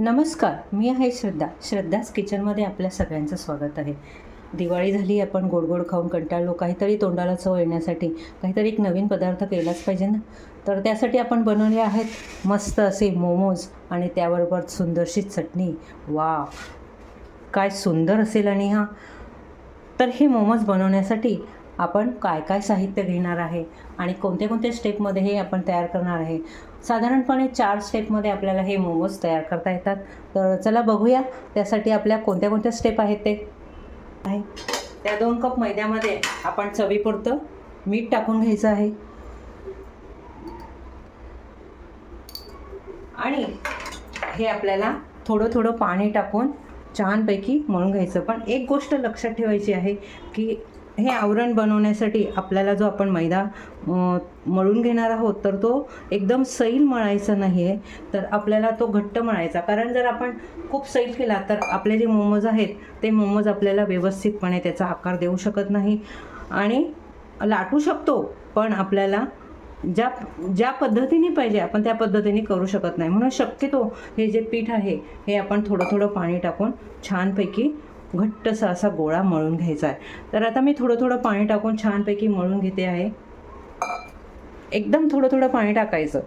नमस्कार मी आहे श्रद्धा. श्रद्धाच किचनमध्ये आपल्या सगळ्यांचं स्वागत आहे. दिवाळी झाली आपण गोड गोड खाऊन कंटाळलो. काहीतरी तोंडाला चव येण्यासाठी काहीतरी एक नवीन पदार्थ केलाच पाहिजे ना? तर त्यासाठी आपण बनवले आहेत मस्त असे मोमोज आणि त्याबरोबर सुंदरशी चटणी. वा काय सुंदर असेल आणि हा. तर हे मोमोज बनवण्यासाठी आपण काय काय साहित्य घेणार आहे आणि कोणत्या कोणत्या स्टेपमध्ये हे आपण तयार करणार आहे? साधारणपणे चार स्टेपमध्ये आपल्याला हे मोमोज तयार करता येतात. तर चला बघूया त्यासाठी आपल्या कोणत्या कोणत्या स्टेप आहेत ते. आहे. त्या दोन कप मैद्यामध्ये आपण चवीपुरतं मीठ टाकून घ्यायचं आहे. आणि हे आपल्याला थोडं थोडं पाणी टाकून छानपैकी मळून घ्यायचं. पण एक गोष्ट लक्षात ठेवायची आहे की हे आवरण बनवण्यासाठी आपल्याला जो आपण मैदा मळून घेणार आहोत तर तो एकदम सैल मळायचा नाही आहे तर आपल्याला तो घट्ट मळायचा. कारण जर आपण खूप सैल केला तर आपले जे मोमोज आहेत ते मोमोज आपल्याला व्यवस्थितपणे त्याचा आकार देऊ शकत नाही. आणि लाटू शकतो पण आपल्याला ज्या ज्या पद्धतीने पाहिजे आपण त्या पद्धतीने करू शकत नाही. म्हणून शक्यतो हे जे पीठ आहे हे आपण थोडं थोडं पाणी टाकून छानपैकी घट्टसा असा गोळा मळून घ्यायचा आहे. तर आता मी थोडं थोडं पाणी टाकून छानपैकी मळून घेते आहे. एकदम थोडं थोडं पाणी टाकायचं.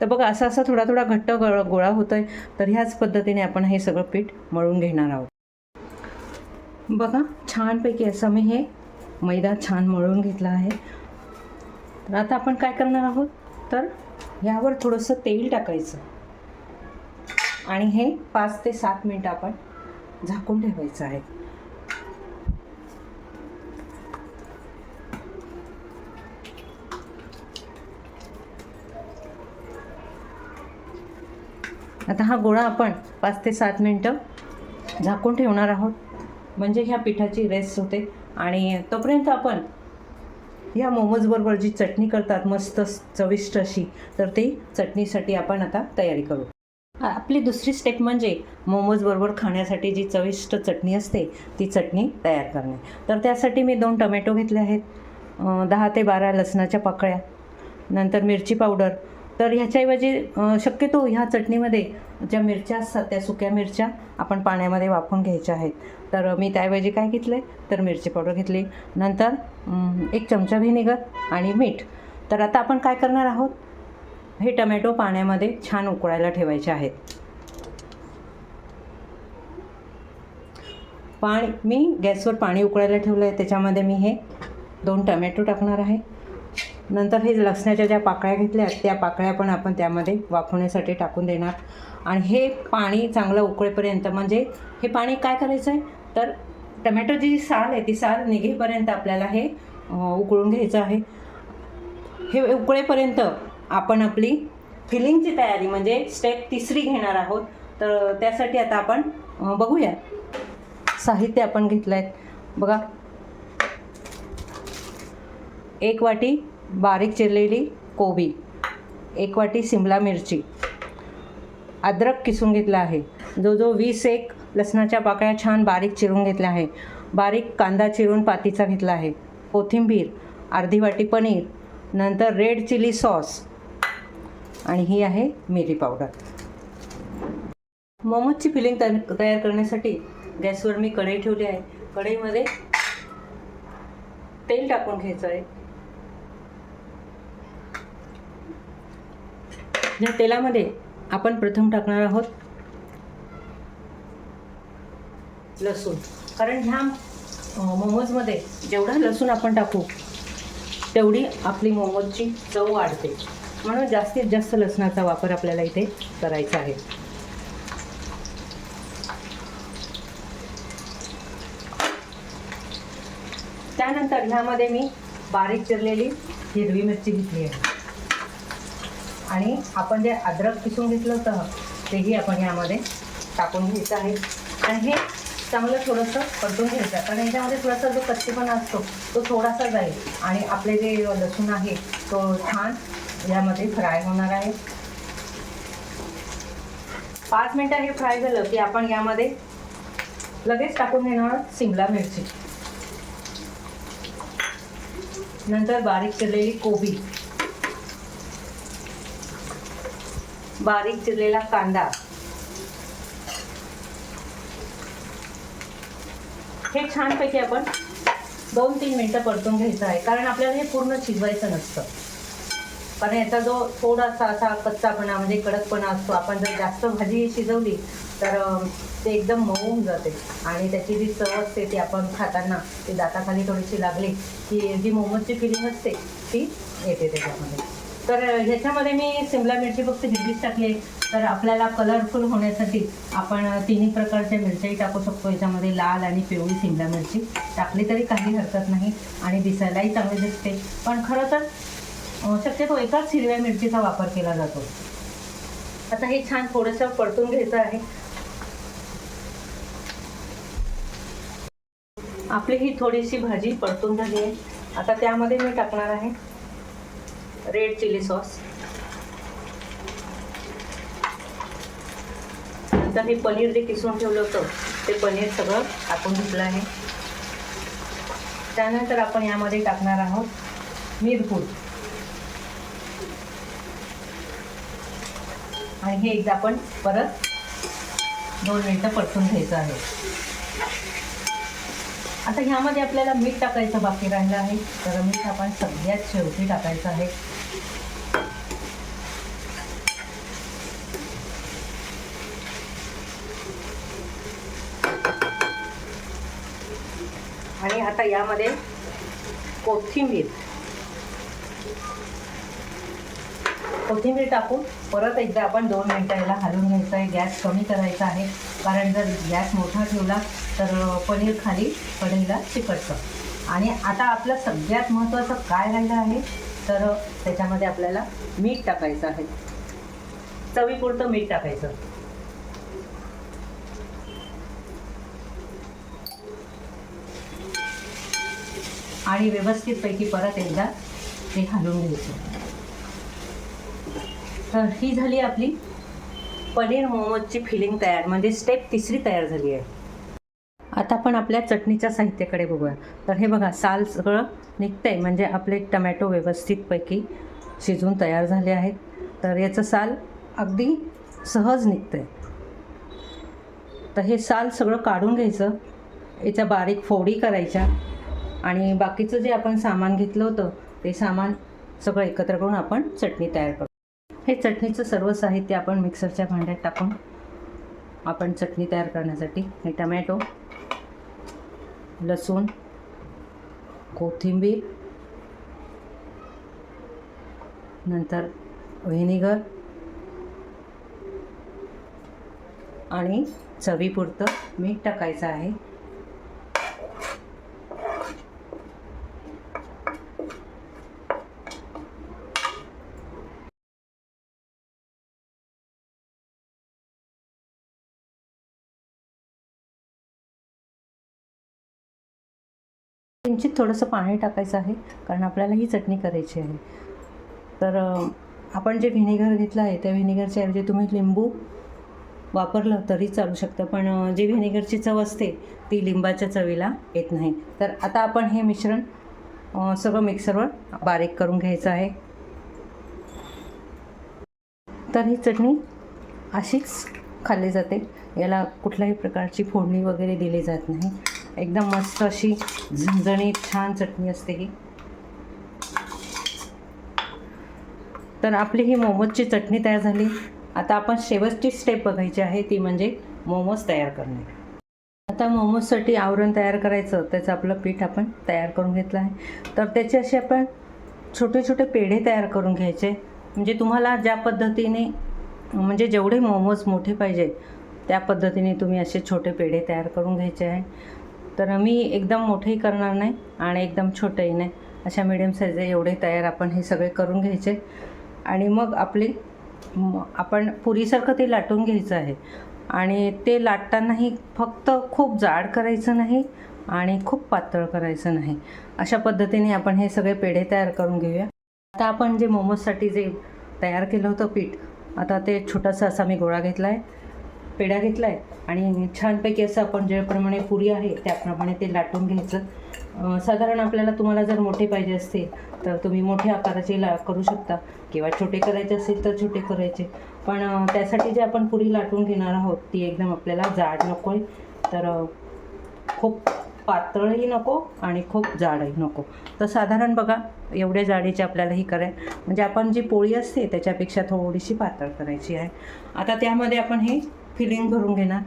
तर बघा असा असा थोडा थोडा घट्ट गोळा गोळा होतो आहे तर ह्याच पद्धतीने आपण हे सगळं पीठ मळून घेणार आहोत. बघा छानपैकी असं मी हे मैदा छान मळून घेतला आहे. तर आता आपण काय करणार आहोत? तर ह्यावर थोडंसं तेल टाकायचं. आणि हे पाच ते सात मिनटं आपण झाकून ठेवायचं आहे. आता हा गोळा आपण पाच ते सात मिनटं झाकून ठेवणार आहोत. म्हणजे ह्या पिठाची रेस्ट होते. आणि तोपर्यंत आपण ह्या मोमोजबरोबर जी चटणी करतात मस्त चविष्ट अशी तर ती चटणीसाठी आपण आता तयारी करू. आपली दुसरी स्टेप म्हणजे मोमोजबरोबर खाण्यासाठी जी चविष्ट चटणी असते ती चटणी तयार करणे. तर त्यासाठी मी दोन टमॅटो घेतले आहेत. दहा ते बारा लसणाच्या पाकळ्या नंतर मिरची पावडर तर ह्याच्याऐवजी शक्यतो ह्या चटणीमध्ये ज्या मिरच्या असतात त्या सुक्या मिरच्या आपण पाण्यामध्ये वाफवून घ्यायच्या आहेत. तर मी त्याऐवजी काय घेतलं? आहे तर मिरची पावडर घेतली. नंतर एक चमचा व्हिनेगर आणि मीठ. तर आता आपण काय करणार आहोत? हे टमॅटो पाण्यामध्ये छान उकळायला ठेवायचे आहेत. पाणी मी गॅसवर पाणी उकळायला ठेवलं आहे त्याच्यामध्ये मी हे दोन टमॅटो टाकणार आहे. नंतर हे लसणाच्या ज्या पाकळ्या घेतल्या त्या पाकळ्या पण आपण त्यामध्ये वाफवण्यासाठी टाकून देणार. आणि हे पाणी चांगलं उकळेपर्यंत म्हणजे हे पाणी काय करायचं आहे तर टमॅटोची जी साल आहे ती साल निघेपर्यंत आपल्याला हे उकळून घ्यायचं आहे. हे उकळेपर्यंत आपण आपली फिलिंगची तयारी म्हणजे स्टेप तिसरी घेणार आहोत. तर त्यासाठी आता आपण बघूया. साहित्य आपण घेतलं आहे बघा. एक वाटी बारीक चिरलेली कोबी एक वाटी सिमला मिरची अद्रक किसून घेतला आहे. जो जो वीस एक लसणाच्या पाकळ्या छान बारीक चिरून घेतल्या आहे. बारीक कांदा चिरून पातीचा घेतला आहे. कोथिंबीर अर्धी वाटी पनीर नंतर रेड चिली सॉस आणि ही आहे मिरी पावडर. मोमोजची फिलिंग तयार तयार करण्यासाठी गॅसवर मी कढई ठेवली आहे. कढईमध्ये तेल टाकून घ्यायचं आहे. या तेलामध्ये आपण प्रथम टाकणार आहोत लसूण. कारण ह्या मोमोजमध्ये जेवढा लसूण आपण टाकू तेवढी आपली मोमोजची चव वाढते. म्हणून जास्तीत जास्त लसणाचा वापर आपल्याला इथे करायचा आहे. त्यानंतर ह्यामध्ये मी बारीक चिरलेली हिरवी मिरची घेतली आहे. आणि आपण जे अद्रक किसून घेतलं होतं तेही आपण ह्यामध्ये टाकून घ्यायचं आहे. आणि हे चांगलं थोडंसं परतून घ्यायचं कारण याच्यामध्ये थोडासा जो कच्चेपणा असतो तो थोडासा जाईल. आणि आपले जे लसूण आहे तो छान यामध्ये फ्राय होणार आहे. पाच मिनटं हे फ्राय झालं की आपण यामध्ये लगेच टाकून घेणार सिमला मिरची. नंतर बारीक चिरलेली कोबी. बारीक चिरलेला कांदा. हे छानपैकी आपण दोन तीन मिनटं परतून घ्यायचं आहे कारण आपल्याला हे पूर्ण शिजवायचं नसतं. कारण याचा जो थोडासा असा कच्चापणा म्हणजे कडकपणा असतो आपण जर जास्त भाजी शिजवली तर ते एकदम मऊ होऊन जाते. आणि त्याची जी चव असते ती आपण खाताना ती दाताखाली थोडीशी लागली की जी मोमोजची फिलिंग असते ती येते त्याच्यामध्ये. तर ह्याच्यामध्ये मी सिमला मिरची फक्त हिरवीच टाकली तर आपल्याला कलरफुल होण्यासाठी आपण तिन्ही प्रकारच्या मिरच्याही टाकू शकतो. याच्यामध्ये लाल आणि पिवळी सिमला मिरची टाकली तरी काही हरकत नाही आणि दिसायलाही चांगली दिसते. पण खरं तर शक्यतो एकाच हिरव्या मिरचीचा वापर केला जातो. आता हे छान थोडंसं परतून घ्यायचं आहे. आपली ही थोडीशी भाजी परतून झाली आहे. आता त्यामध्ये मी टाकणार आहे रेड चिली सॉस. नंतर हे पनीर जे किसून ठेवलं होतं ते पनीर सगळं टाकून घेतलं आहे. त्यानंतर आपण यामध्ये टाकणार आहोत मिरपूड. आणि हे एकदा आपण परत दोन मिनटं परतून घ्यायचं आहे. आता ह्यामध्ये आपल्याला मीठ टाकायचं बाकी राहिलं आहे. तर मीठ आपण सगळ्यात शेवटी टाकायचं आहे. आणि आता यामध्ये कोथिंबीर. कोथिंबीर टाकून परत एकदा आपण दोन मिनटं याला हलवून घ्यायचं आहे. गॅस कमी करायचा आहे. कारण जर गॅस मोठा ठेवला तर पनीर खाली पनीरला चिकटतं. आणि आता आपलं सगळ्यात महत्त्वाचं काय राहिलं आहे तर त्याच्यामध्ये आपल्याला मीठ टाकायचं आहे. चवीपुरतं मीठ टाकायचं. आणि व्यवस्थितपैकी परत एकदा ते घालून घ्यायचं. तर ही झाली आपली पनीर मोमोजची फिलिंग तयार म्हणजे स्टेप तिसरी तयार झाली आहे. आता आपण आपल्या चटणीच्या साहित्याकडे बघूया. तर हे बघा साल सगळं निघतंय म्हणजे आपले टमॅटो व्यवस्थितपैकी शिजून तयार झाले आहेत. तर याचं साल अगदी सहज निघतंय. तर हे साल सगळं काढून घ्यायचं याच्या बारीक फोडी करायच्या आणि बाकीचं जे आपण सामान घेतलं होतं ते सामान सगळं एकत्र करून आपण चटणी तयार करू. हे चटणीचं सर्व साहित्य आपण मिक्सरच्या भांड्यात टाकून आपण चटणी तयार करण्यासाठी हे टमॅटो लसूण कोथिंबीर नंतर व्हिनेगर आणि चवीपुरतं मीठ टाकायचं आहे. किंचित थोडंसं पाणी टाकायचं आहे कारण आपल्याला ही चटणी करायची आहे. तर आपण जे व्हिनेगर घेतलं आहे त्या व्हिनेगरच्या ऐवजी तुम्ही लिंबू वापरलं तरी चालू शकतं पण जी व्हिनेगरची चव असते ती लिंबाच्या चवीला येत नाही. तर आता आपण हे मिश्रण सगळं मिक्सरवर बारीक करून घ्यायचं आहे. तर ही चटणी अशीच खाल्ली जाते. याला कुठल्याही प्रकारची फोडणी वगैरे दिली जात नाही. एकदम मस्त अशी झणझणीत छान चटणी असते ही. तर आपली ही मोमोजची चटणी तयार झाली. आता आपण शेवटची स्टेप बघायची आहे ती म्हणजे मोमोज तयार करणे. आता मोमोजसाठी आवरण तयार करायचं त्याचं आपलं पीठ आपण तयार करून घेतलं आहे. तर त्याचे असे आपण छोटे छोटे पेढे तयार करून घ्यायचे. म्हणजे तुम्हाला ज्या पद्धतीने म्हणजे जेवढे मोमोज मोठे पाहिजे त्या पद्धतीने तुम्ही असे छोटे पेढे तयार करून घ्यायचे आहे. तर मी एकदम मोठेही करणार नाही आणि एकदम छोटंही नाही. अशा मिडियम साईज एवढे तयार आपण हे सगळे करून घ्यायचे. आणि मग आपले आपण पुरीसारखं ते लाटून घ्यायचं आहे. आणि ते लाटतानाही फक्त खूप जाड करायचं नाही आणि खूप पातळ करायचं नाही. अशा पद्धतीने आपण हे सगळे पेढे तयार करून घेऊया. आता आपण जे मोमोजसाठी जे तयार केलं होतं पीठ आता ते छोटासा असा मी गोळा घेतला आहे पेढा घेतला आहे आणि छानपैकी असं आपण ज्याप्रमाणे पुरी आहे त्याप्रमाणे ते लाटून घ्यायचं. साधारण आपल्याला तुम्हाला जर मोठे पाहिजे असतील तर तुम्ही मोठ्या आकाराचे ला करू शकता. किंवा छोटे करायचे असेल तर छोटे करायचे. पण त्यासाठी जे आपण पुरी लाटून घेणार आहोत ती एकदम आपल्याला जाड नको आहे तर खूप पातळही नको आणि खूप जाडही नको. तर साधारण बघा एवढ्या जाडीची आपल्याला ही कराय म्हणजे आपण जी पोळी असते त्याच्यापेक्षा थोडीशी पातळ करायची आहे. आता त्यामध्ये आपण हे फिलिंग भरून घेणार.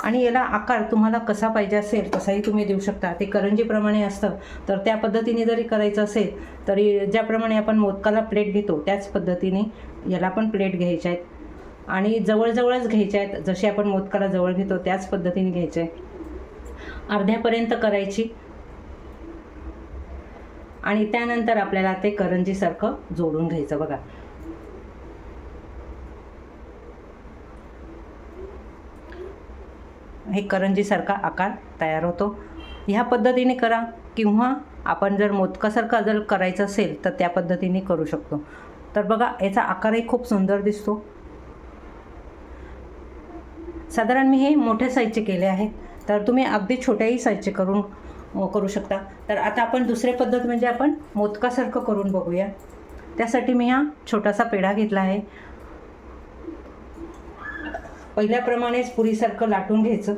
आणि याला आकार तुम्हाला कसा पाहिजे असेल तसाही तुम्ही देऊ शकता. ते करंजीप्रमाणे असतं. तर त्या पद्धतीने जरी करायचं असेल तरी ज्याप्रमाणे आपण मोदकाला प्लेट घेतो त्याच पद्धतीने याला पण प्लेट घ्यायच्या आहेत. आणि जवळजवळच घ्यायच्या आहेत. जशी आपण मोदकाला जवळ घेतो त्याच पद्धतीने घ्यायचे आहे अर्ध्यापर्यंत करायची. आणि त्यानंतर आपल्याला ते करंजीसारखं जोडून घ्यायचं बघा. हे करंजीसारखा आकार तयार होतो. ह्या पद्धतीने करा किंवा आपण जर मोदकासारखा जर करायचं असेल तर त्या पद्धतीने करू शकतो. तर बघा याचा आकारही खूप सुंदर दिसतो. साधारण मी हे मोठ्या साईजचे केले आहेत. तर तुम्ही अगदी छोट्याही साईजचे करून करू शकता. तर आता आपण दुसरी पद्धत म्हणजे आपण मोदकासारखं करून बघूया. त्यासाठी मी हा छोटासा पेढा घेतला आहे. पहिल्याप्रमाणेच पुरीसारखं लाटून घ्यायचं.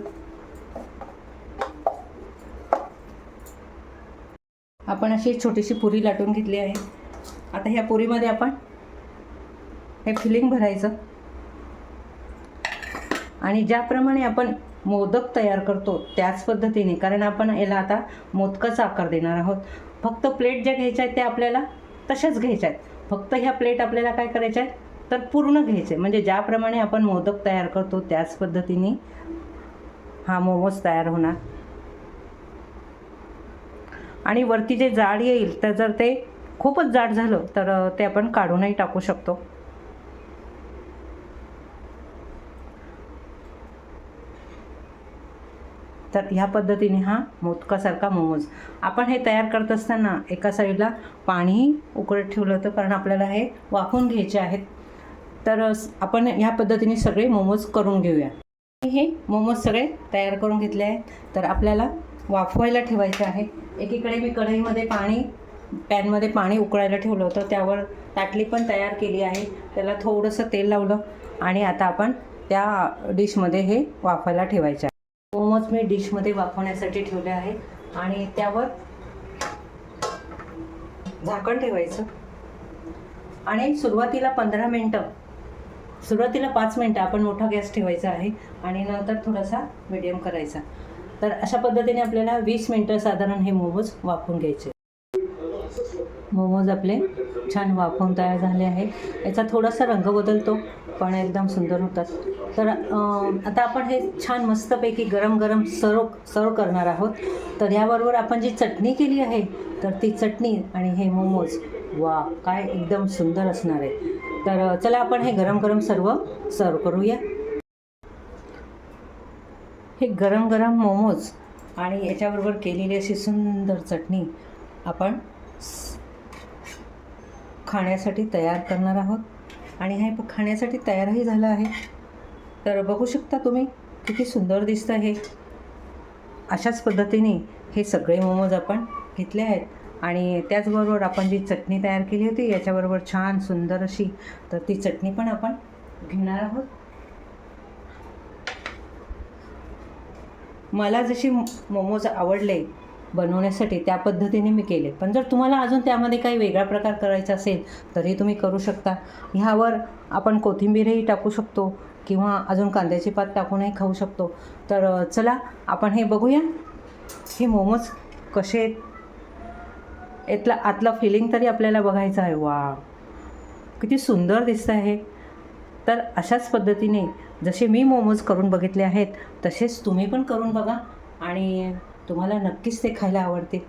आपण अशी छोटीशी पुरी लाटून घेतली आहे. आता ह्या पुरीमध्ये आपण हे फिलिंग भरायचं. आणि ज्याप्रमाणे आपण मोदक तयार करतो त्याच पद्धतीने कारण आपण याला आता मोदकाचा आकार देणार आहोत. फक्त प्लेट ज्या घ्यायच्या आहेत त्या आपल्याला तशाच घ्यायच्या आहेत. फक्त ह्या प्लेट आपल्याला काय करायच्या आहेत? तर पूर्ण घ्यायचे. म्हणजे ज्याप्रमाणे आपण मोदक तयार करतो त्याच पद्धतीने हा मोमोज तयार होणार. आणि वरती जे जाड येईल तर जर ते खूपच जाड झालं तर ते आपण काढूनही टाकू शकतो. तर ह्या पद्धतीने हा मोदकासारखा मोमोज. आपण हे तयार करत असताना एका साईडला पाणीही उकळत ठेवलं होतं कारण आपल्याला हे वाफून घ्यायचे आहेत. तर आपण ह्या पद्धतीने सगळे मोमोज करून घेऊया. हे मोमोज सगळे तयार करून घेतले आहेत. तर आपल्याला वाफवायला ठेवायचे आहे. एकीकडे मी कढईमध्ये पाणी पॅनमध्ये पाणी उकळायला ठेवलं होतं. त्यावर ताटली पण तयार केली आहे. त्याला थोडंसं तेल लावलं आणि आता आपण त्या डिशमध्ये हे वाफायला ठेवायचे आहे. मोमोज मी डिशमध्ये वाफवण्यासाठी ठेवले आहे आणि त्यावर झाकण ठेवायचं. आणि सुरुवातीला पंधरा मिनटं सुरुवातीला पाच मिनटं आपण मोठा गॅस ठेवायचा आहे आणि नंतर थोडासा मिडियम करायचा. तर अशा पद्धतीने आपल्याला वीस मिनटं साधारण हे मोमोज वाफवून घ्यायचे. मोमोज आपले छान वाफवून तयार झाले आहे याचा थोडासा रंग बदलतो पण एकदम सुंदर होतात. तर आता आपण हे छान मस्तपैकी गरम गरम सर्व सर्व करणार आहोत. तर ह्याबरोबर आपण जी चटणी केली आहे तर ती चटणी आणि हे मोमोज वा काय एकदम सुंदर असणार आहे. तर चला आपण हे गरम गरम सर्व सर्व करूया. हे गरम गरम मोमोज आणि याच्याबरोबर केलेली अशी सुंदर चटणी आपण स- खाण्यासाठी तयार करणार आहोत. आणि हे खाण्यासाठी तयारही झालं आहे. तर बघू शकता तुम्ही किती सुंदर दिसतं हे. अशाच पद्धतीने हे सगळे मोमोज आपण घेतले आहेत. आणि त्याचबरोबर आपण जी चटणी तयार केली होती याच्याबरोबर छान सुंदर अशी तर ती चटणी पण आपण घेणार आहोत. मला जशी मोमोज आवडले बनवण्यासाठी त्या पद्धतीने मी केले. पण जर तुम्हाला अजून त्यामध्ये काही वेगळा प्रकार करायचा असेल तरी तुम्ही करू शकता. ह्यावर आपण कोथिंबीरही टाकू शकतो किंवा अजून कांद्याची पात टाकूनही खाऊ शकतो. तर चला आपण हे बघूया. हे मोमोज कसे यातला आतला फिलिंग तरी आपल्याला बघायचं आहे. वा किती सुंदर दिसतं आहे. तर अशाच पद्धतीने जसे मी मोमोज करून बघितले आहेत तसेच तुम्ही पण करून बघा आणि तुम्हाला नक्कीच ते खायला आवडतील.